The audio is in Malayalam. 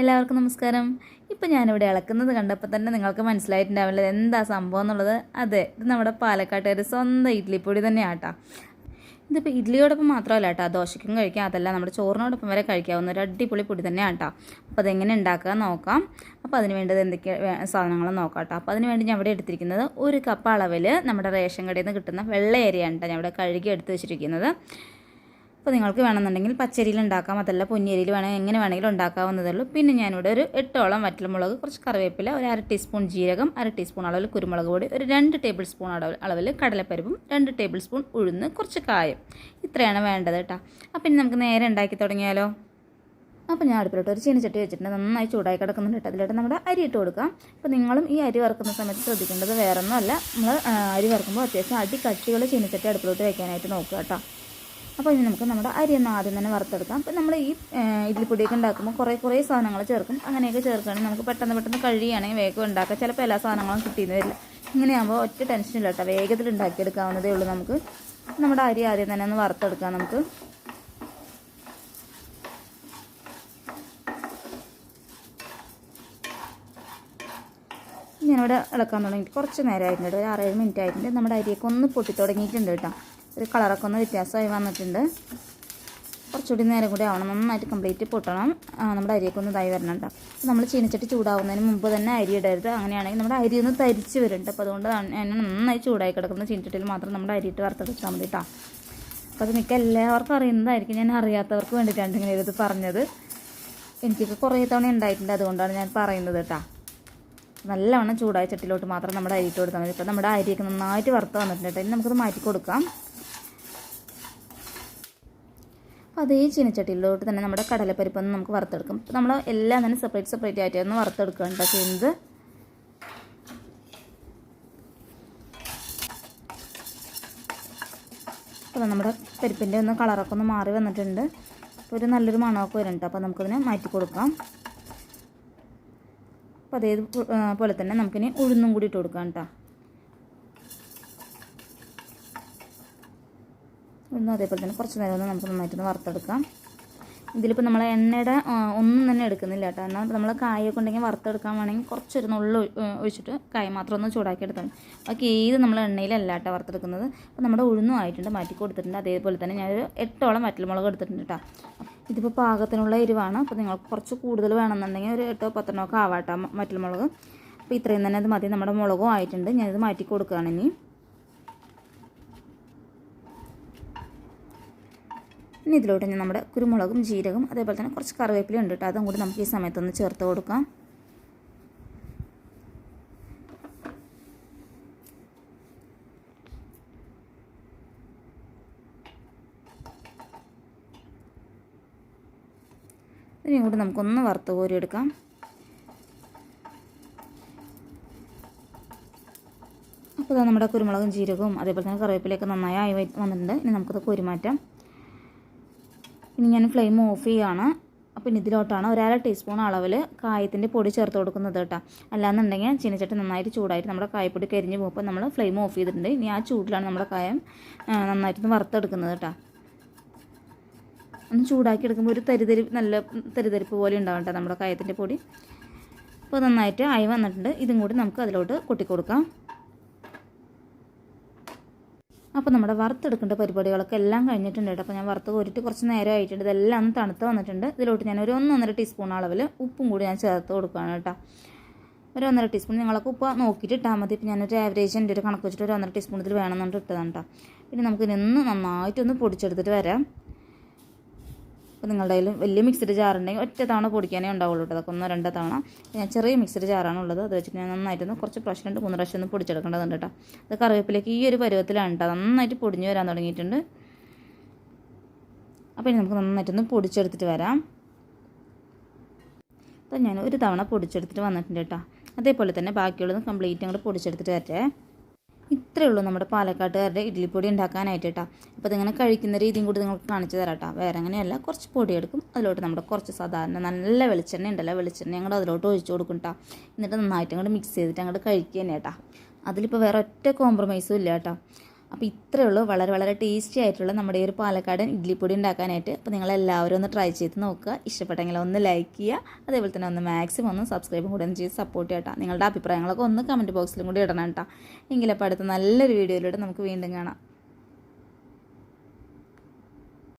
എല്ലാവർക്കും നമസ്കാരം. ഇപ്പം ഞാനിവിടെ ഇളക്കുന്നത് കണ്ടപ്പോൾ തന്നെ നിങ്ങൾക്ക് മനസ്സിലായിട്ടുണ്ടാവില്ല എന്താ സംഭവം എന്നുള്ളത്. അതെ ഇത് നമ്മുടെ പാലക്കാട്ടുകാർ സ്വന്തം ഇഡ്ലിപ്പൊടി തന്നെയാട്ടാ. ഇതിപ്പോൾ ഇഡ്ലിയോടൊപ്പം മാത്രമല്ല കേട്ടോ ദോശയ്ക്കും കഴിക്കാം. അതല്ല നമ്മുടെ ചോറിനോടൊപ്പം വരെ കഴിക്കാവുന്ന ഒരു അടിപൊളി പൊടി തന്നെയാണ് കേട്ടോ അപ്പോൾ അതെങ്ങനെ ഉണ്ടാക്കുക നോക്കാം. അപ്പോൾ അതിന് വേണ്ടത് എന്തൊക്കെ സാധനങ്ങൾ നോക്കാം കേട്ടോ അപ്പോൾ അതിന് വേണ്ടി ഞാൻ ഇവിടെ എടുത്തിരിക്കുന്നത് ഒരു കപ്പ് അളവിൽ നമ്മുടെ റേഷൻ കടയിൽ നിന്ന് കിട്ടുന്ന വെള്ള അരിയാണ് കേട്ടോ ഞാൻ ഇവിടെ കഴുകി എടുത്ത് വെച്ചിരിക്കുന്നത്. അപ്പോൾ നിങ്ങൾക്ക് വേണമെന്നുണ്ടെങ്കിൽ പച്ചരിയിൽ ഉണ്ടാക്കാം അതല്ല പൊന്നിയരിയിൽ വേണമെങ്കിൽ എങ്ങനെ വേണമെങ്കിലും ഉണ്ടാക്കാവുന്നതേ ഉള്ളൂ. പിന്നെ ഞാനിവിടെ ഒരു എട്ടോളം വറ്റൽമുളക് കുറച്ച് കറിവേപ്പില ഒരു അര ടീസ്പൂൺ ജീരകം അര ടീസ്പൂൺ അളവിൽ കുരുമുളക് പൊടി ഒരു രണ്ട് ടേബിൾ സ്പൂൺ അളവിൽ അളവിൽ കടലപ്പരിപ്പും രണ്ട് ടേബിൾ സ്പൂൺ ഉഴുന്ന് കുറച്ച് കായം. ഇത്രയാണ് വേണ്ടത് കേട്ടോ. അപ്പം ഇനി നമുക്ക് നേരെ ഉണ്ടാക്കി തുടങ്ങിയാലോ? അപ്പോൾ ഞാൻ അടുപ്പിലോട്ട് ഒരു ചീനച്ചട്ടി വെച്ചിട്ടുണ്ട്. നന്നായി ചൂടായി കിടക്കുന്നുണ്ട് കേട്ടോ. അതിലോട്ട് നമ്മുടെ അരി ഇട്ട് കൊടുക്കാം. അപ്പോൾ നിങ്ങളും ഈ അരി വറുക്കുന്ന സമയത്ത് ശ്രദ്ധിക്കേണ്ടത് വേറൊന്നുമല്ല. നമ്മൾ അരി വറുക്കുമ്പോൾ അത്യാവശ്യം അടി കട്ടിയുള്ള ചീനച്ചട്ടി അടുപ്പിലോട്ട് വെക്കാനായിട്ട് നോക്കുക കേട്ടോ. അപ്പോൾ ഇനി നമുക്ക് നമ്മുടെ അരി ഒന്ന് ആദ്യം തന്നെ വറുത്തെടുക്കാം. അപ്പോൾ നമ്മൾ ഈ ആ, ഇഡ്ഡലിപ്പൊടിയൊക്കെ ഉണ്ടാക്കുമ്പോൾ കുറേ കുറേ സാധനങ്ങൾ ചേർക്കും. അങ്ങനെയൊക്കെ ചേർക്കുകയാണെങ്കിൽ നമുക്ക് പെട്ടെന്ന് പെട്ടെന്ന് കഴിയുകയാണെങ്കിൽ വേഗം ഉണ്ടാക്കാം. ചിലപ്പോൾ എല്ലാ സാധനങ്ങളും കിട്ടിയെന്ന് വരില്ല. ഇങ്ങനെയാകുമ്പോൾ ഒറ്റ ടെൻഷനില്ല കേട്ടോ. വേഗത്തിൽ ഉണ്ടാക്കിയെടുക്കാവുന്നതേ ഉള്ളൂ നമുക്ക്. നമ്മുടെ അരി ആദ്യം തന്നെ ഒന്ന് വറുത്തെടുക്കാം നമുക്ക്. ഞാനിവിടെ ഇളക്കാൻ തുടങ്ങിയിട്ട് കുറച്ച് നേരമായിട്ടുണ്ട്. ഒരു ആറേഴ് മിനിറ്റ് ആയിട്ടുണ്ട്. നമ്മുടെ അരിയൊക്കെ ഒന്ന് പൊട്ടി തുടങ്ങിയിട്ടുണ്ട് കേട്ടോ. ഒരു കളറൊക്കെ ഒന്ന് വ്യത്യാസമായി വന്നിട്ടുണ്ട്. കുറച്ചുകൂടി നേരം കൂടി ആവണം. നന്നായിട്ട് കംപ്ലീറ്റ് പൊട്ടണം. നമ്മുടെ അരിയൊക്കെ ഒന്ന് ഇതായി വരണം കേട്ടോ. നമ്മൾ ചീനച്ചട്ടി ചൂടാവുന്നതിന് മുമ്പ് തന്നെ അരി ഇടരുത്. അങ്ങനെയാണെങ്കിൽ നമ്മുടെ അരി ഒന്ന് തരിച്ച് വരുന്നുണ്ട് അപ്പോൾ അതുകൊണ്ട് തന്നെ നന്നായി ചൂടായി കിടക്കുന്ന ചീനച്ചട്ടിയിൽ മാത്രം നമ്മുടെ അരിയിട്ട് വറുത്തെടുത്താൽ മതി അപ്പോൾ അത് മിക്ക എല്ലാവർക്കും അറിയുന്നതായിരിക്കും. ഞാൻ അറിയാത്തവർക്ക് വേണ്ടിയിട്ടാണ് ഇങ്ങനെ ഇത് പറഞ്ഞത്. എനിക്കൊക്കെ കുറേ തവണ ഉണ്ടായിട്ടുണ്ട്. അതുകൊണ്ടാണ് ഞാൻ പറയുന്നത് കേട്ടോ. നല്ലവണ്ണം ചൂടായ ചട്ടിലോട്ട് മാത്രം നമ്മുടെ അരിയിട്ട് കൊടുത്താൽ മതി. ഇപ്പോൾ നമ്മുടെ അരിയൊക്കെ നന്നായിട്ട് വറുത്ത് വന്നിട്ടുണ്ട് ഇനി നമുക്കത് മാറ്റി കൊടുക്കാം. അപ്പോൾ അതേ ചീനച്ചട്ടിയിലോട്ട് തന്നെ നമ്മുടെ കടലപ്പരിപ്പ് ഒന്ന് നമുക്ക് വറുത്തെടുക്കും. അപ്പോൾ നമ്മൾ എല്ലാം തന്നെ സെപ്പറേറ്റ് സെപ്പറേറ്റ് ആയിട്ട് ഒന്ന് കേട്ടോ ചെയ്യുന്നത്. അപ്പോൾ നമ്മുടെ പരിപ്പിന്റെ ഒന്ന് കളറൊക്കെ ഒന്ന് മാറി വന്നിട്ടുണ്ട്. അപ്പോൾ ഒരു നല്ലൊരു മണമൊക്കെ വരുന്നുണ്ട് അപ്പോൾ നമുക്കതിനെ മാറ്റി കൊടുക്കാം. അപ്പോൾ അതേപോലെ തന്നെ നമുക്കിനി ഉഴുന്നും കൂടി ഇട്ട് കൊടുക്കാം കേട്ടോ. ഉഴുന്നും അതേപോലെ തന്നെ കുറച്ച് നേരം ഒന്ന് നമുക്ക് നന്നായിട്ടൊന്ന് വറുത്തെടുക്കാം. ഇതിലിപ്പോൾ നമ്മൾ എണ്ണയുടെ ഒന്നും തന്നെ എടുക്കുന്നില്ല കേട്ടോ. എന്നാൽ നമ്മൾ കായൊക്കെ ഉണ്ടെങ്കിൽ വറുത്തെടുക്കാൻ വേണമെങ്കിൽ കുറച്ചൊരു നുള്ളിൽ ഒഴിച്ചിട്ട് കായ മാത്രം ഒന്ന് ചൂടാക്കി എടുത്താൽ ബാക്കി ഏത് നമ്മൾ എണ്ണയിലല്ല കേട്ടോ വറുത്തെടുക്കുന്നത്. അപ്പോൾ നമ്മുടെ ഉഴുന്നും ആയിട്ടുണ്ട് മാറ്റി കൊടുത്തിട്ടുണ്ട്. അതേപോലെ തന്നെ ഞാനൊരു എട്ടോളം വറ്റൽമുളക് എടുത്തിട്ടുണ്ട് കേട്ടോ. ഇതിപ്പോൾ പാകത്തിനുള്ള എരിവാണ്. അപ്പോൾ നിങ്ങൾക്ക് കുറച്ച് കൂടുതൽ വേണമെന്നുണ്ടെങ്കിൽ ഒരു എട്ടോ പത്തെണ്ണോ ഒക്കെ ആവാട്ടോ വറ്റൽമുളക്. അപ്പോൾ ഇത്രയും തന്നെ അത് മതി. നമ്മുടെ മുളകും ആയിട്ടുണ്ട്. ഞാനിത് മാറ്റി കൊടുക്കുകയാണ് ഇനി. ഇനി ഇതിലോട്ട് ഞാൻ നമ്മുടെ കുരുമുളകും ജീരകം അതേപോലെ തന്നെ കുറച്ച് കറിവേപ്പില ഉണ്ട് കേട്ടോ. അതും കൂടി നമുക്ക് ഈ സമയത്തൊന്ന് ചേർത്ത് കൊടുക്കാം. ഇതിനെയും കൂടി നമുക്കൊന്ന് വറുത്ത് കോരിയെടുക്കാം. അപ്പോൾ നമ്മുടെ കുരുമുളകും ജീരകവും അതേപോലെ തന്നെ കറിവേപ്പിലയൊക്കെ നന്നായി ആയി വന്നിട്ടുണ്ട്. ഇനി നമുക്കത് കോരി മാറ്റാം ഇനി ഞാൻ ഫ്ലെയിം ഓഫ് ചെയ്യുകയാണ് അപ്പം ഇനി ഇതിലോട്ടാണ് ഒരര ടീസ്പൂൺ അളവിൽ കായത്തിന്റെ പൊടി ചേർത്ത് കൊടുക്കുന്നത് കേട്ടോ. അല്ലാന്നുണ്ടെങ്കിൽ ചീനച്ചട്ടി നന്നായിട്ട് ചൂടായിട്ട് നമ്മുടെ കായപ്പൊടി കരിഞ്ഞ് പോകുമ്പോൾ നമ്മൾ ഫ്ലെയിം ഓഫ് ചെയ്തിട്ടുണ്ട്. ഇനി ആ ചൂടിലാണ് നമ്മുടെ കായം നന്നായിട്ടൊന്ന് വറുത്തെടുക്കുന്നത് കേട്ടോ. ഒന്ന് ചൂടാക്കി എടുക്കുമ്പോൾ ഒരു തരിതരി നല്ല തരിതരിപ്പ് പോലെ ഉണ്ടാവും കേട്ടോ നമ്മുടെ കായത്തിന്റെ പൊടി. അപ്പോൾ നന്നായിട്ട് ആയി വന്നിട്ടുണ്ട്. ഇതും കൂടി നമുക്ക് അതിലോട്ട് കൊട്ടിക്കൊടുക്കാം. അപ്പോൾ നമ്മുടെ വറുത്തെടുക്കേണ്ട പരിപാടികളൊക്കെ എല്ലാം കഴിഞ്ഞിട്ടുണ്ട് കേട്ടോ. അപ്പോൾ ഞാൻ വറുത്ത് കോരിട്ട് കുറച്ച് നേരം ആയിട്ടുണ്ട്. ഇതെല്ലാം ഒന്ന് തണുത്ത് വന്നിട്ടുണ്ട്. ഇതിലോട്ട് ഞാൻ ഒരു ഒന്നൊന്നര ടീസ്പൂൺ അളവിൽ ഉപ്പും കൂടി ഞാൻ ചേർത്ത് കൊടുക്കുകയാണ് കേട്ടോ. ഒരു ഒന്നര ടീസ്പൂൺ നിങ്ങളൊക്കെ ഉപ്പ് നോക്കിയിട്ട് ഇട്ടാൽ മതി. ഇപ്പോൾ ഞാനൊരു ആവറേജ് എന്റെ ഒരു കണക്ക് വെച്ചിട്ട് ഒരു ഒന്നര ടീസ്പൂൺ ഇതിൽ വേണമെന്നുണ്ട് ഇട്ടതാണ് കേട്ടോ. പിന്നെ നമുക്ക് നിന്ന് നന്നായിട്ടൊന്ന് പൊടിച്ചെടുത്തിട്ട് വരാം. അപ്പോൾ നിങ്ങളുടെ കയ്യിൽ വലിയ മിക്സഡ് ജാറുണ്ടെങ്കിൽ ഒറ്റ തവണ പൊടിക്കാനേ ഉണ്ടാവുള്ളൂ കേട്ടോ. അതൊക്കെ ഒന്നോ രണ്ടോ തവണ. ഞാൻ ചെറിയ മിക്സഡ് ജാറാണ് ഉള്ളത്. അത് വെച്ചിട്ട് ഞാൻ നന്നായിട്ടൊന്ന് കുറച്ച് പ്രാവശ്യം രണ്ട് മൂന്ന് പ്രാവശ്യം ഒന്ന് പൊടിച്ചെടുക്കേണ്ടതുണ്ട് കേട്ടോ. അത് കറിവേപ്പിലേക്ക് ഈ ഒരു പരുവത്തിലാണ് കേട്ടോ. നന്നായിട്ട് പൊടിഞ്ഞു വരാൻ തുടങ്ങിയിട്ടുണ്ട്. അപ്പോൾ ഇനി നമുക്ക് നന്നായിട്ടൊന്ന് പൊടിച്ചെടുത്തിട്ട് വരാം. അപ്പോൾ ഞാൻ ഒരു തവണ പൊടിച്ചെടുത്തിട്ട് വന്നിട്ടുണ്ട് കേട്ടോ. അതേപോലെ തന്നെ ബാക്കിയുള്ളത് കംപ്ലീറ്റ് അങ്ങോട്ട് പൊടിച്ചെടുത്തിട്ട് വരട്ടെ. ഇത്രയേ ഉള്ളൂ നമ്മുടെ പാലക്കാട്ടുകാരുടെ ഇഡ്ഡലിപ്പൊടി ഉണ്ടാക്കാനായിട്ട് കേട്ടോ അപ്പോൾ ഇതിങ്ങനെ കഴിക്കുന്ന രീതിയും കൂടി നിങ്ങൾക്ക് കാണിച്ചു തരാം കേട്ടോ വേറെ അങ്ങനെയല്ല കുറച്ച് പൊടി എടുക്കും അതിലോട്ട് നമ്മുടെ കുറച്ച് സാധാരണ നല്ല വെളിച്ചെണ്ണ ഉണ്ടല്ലോ വെളിച്ചെണ്ണ അങ്ങോട്ട് അതിലോട്ട് ഒഴിച്ചു കൊടുക്കും കേട്ടോ എന്നിട്ട് നന്നായിട്ട് അങ്ങോട്ട് മിക്സ് ചെയ്തിട്ട് അങ്ങോട്ട് കഴിക്കുക തന്നെ കേട്ടോ അതിലിപ്പോൾ വേറെ ഒറ്റ കോംപ്രമൈസും ഇല്ല കേട്ടോ അപ്പോൾ ഇത്രയേ ഉള്ളൂ. വളരെ വളരെ ടേസ്റ്റി ആയിട്ടുള്ള നമ്മുടെ ഈ ഒരു പാലക്കാടൻ ഇഡ്ലിപ്പൊടി ഉണ്ടാക്കാനായിട്ട്. അപ്പോൾ നിങ്ങളെല്ലാവരും ഒന്ന് ട്രൈ ചെയ്ത് നോക്കുക. ഇഷ്ടപ്പെട്ടെങ്കിൽ ഒന്ന് ലൈക്ക് ചെയ്യുക. അതേപോലെ തന്നെ ഒന്ന് മാക്സിമം ഒന്ന് സബ്സ്ക്രൈബും കൂടെ ഒന്ന് ചെയ്ത് സപ്പോർട്ട് ചെയ്യട്ടോ നിങ്ങളുടെ അഭിപ്രായങ്ങളൊക്കെ ഒന്ന് കമന്റ് ബോക്സിലും കൂടി ഇടണം കേട്ടോ എങ്കിലപ്പോൾ അടുത്ത നല്ലൊരു വീഡിയോയിലൂടെ നമുക്ക് വീണ്ടും കാണാം.